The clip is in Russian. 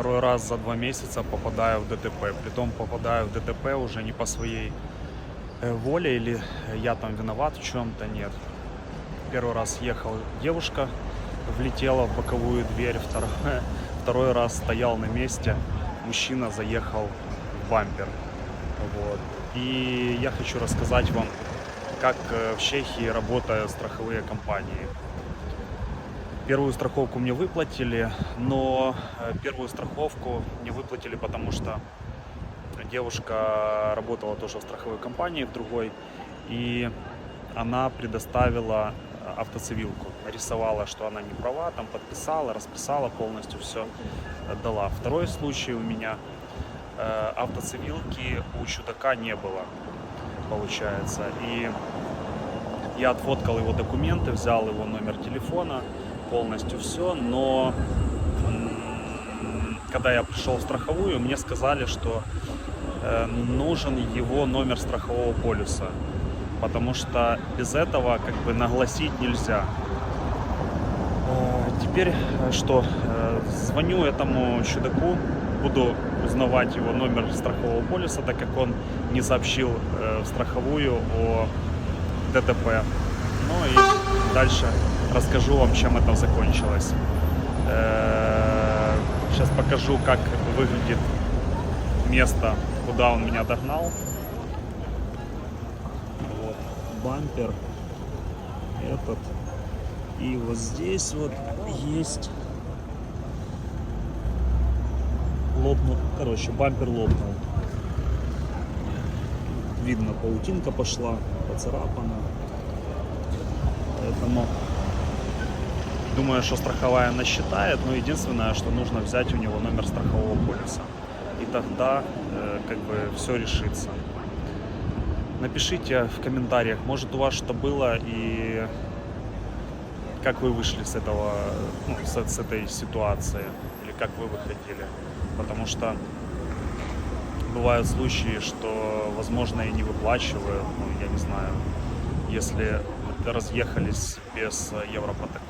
Второй раз за два месяца попадаю в ДТП. Притом попадаю в ДТП уже не по своей э, воле или я там виноват в чем-то, нет. Первый раз ехал девушка, влетела в боковую дверь. Второй, второй раз стоял на месте, мужчина заехал в бампер. Вот. И я хочу рассказать вам, как э, в Чехии работают страховые компании. Первую страховку мне выплатили, но э, первую страховку не выплатили, потому что девушка работала тоже в страховой компании, в другой, и она предоставила э, автоцивилку, нарисовала, что она не права, там подписала, расписала полностью, все дала. Второй случай у меня э, автоцивилки у чудака не было, получается, и я отфоткал его документы, взял его номер телефона, полностью все, но когда я пришел в страховую, мне сказали, что э, нужен его номер страхового полюса, потому что без этого как бы нагласить нельзя. Э, Теперь э, что? Э, Звоню этому чудаку, буду узнавать его номер страхового полюса, так как он не сообщил э, страховую о ДТП. Ну и дальше расскажу вам, чем это закончилось. Сейчас покажу, как выглядит место, куда он меня догнал. Вот бампер этот. И вот здесь вот есть лопнул, короче, бампер лопнул. Видно, паутинка пошла, поцарапана. Поэтому думаю, что страховая насчитает, но единственное, что нужно взять у него номер страхового полиса. И тогда э, как бы все решится. Напишите в комментариях, может у вас что было и как вы вышли с этого, ну, с, с этой ситуации, или как вы выходили. Потому что бывают случаи, что, возможно, и не выплачивают, ну, я не знаю, если разъехались без европротокола.